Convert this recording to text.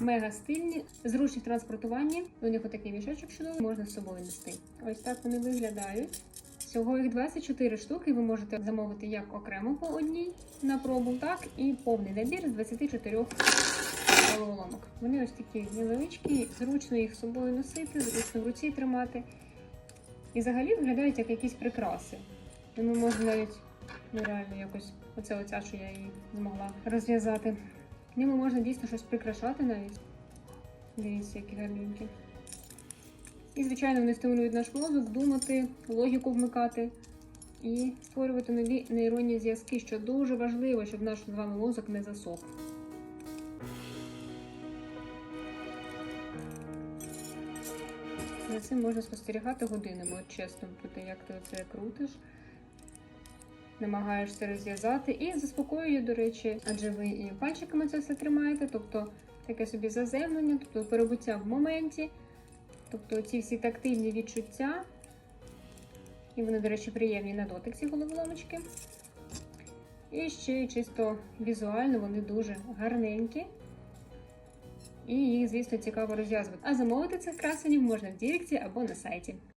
Мега стильні, зручні в транспортуванні. У них отакий мішечок чудовий, можна з собою нести. Ось так вони виглядають. Всього їх 24 штуки. Ви можете замовити як окремо по одній на пробу, так і повний набір з 24 головоломок. Вони ось такі невеличкі, зручно їх з собою носити, зручно в руці тримати. І взагалі виглядають як якісь прикраси. Тому можна навіть ну, реально якось оце оця, що я її змогла розв'язати. Ними можна дійсно щось прикрашати навіть. Дивіться, які гарненькі. І, звичайно, вони стимулюють наш мозок думати, логіку вмикати і створювати нові нейронні зв'язки, що дуже важливо, щоб наш з вами мозок не засох. За цим можна спостерігати годинами, от чесно бути, як ти оце крутиш, намагаєшся розв'язати і заспокоює, до речі, адже ви і пальчиками це все тримаєте, тобто таке собі заземлення, тобто перебуття в моменті, тобто ці всі тактильні відчуття. І вони, до речі, приємні на дотик, ці головоломочки. І ще й чисто візуально вони дуже гарненькі. І їх, звісно, цікаво розв'язувати. А замовити цих красенів можна в Діректі або на сайті.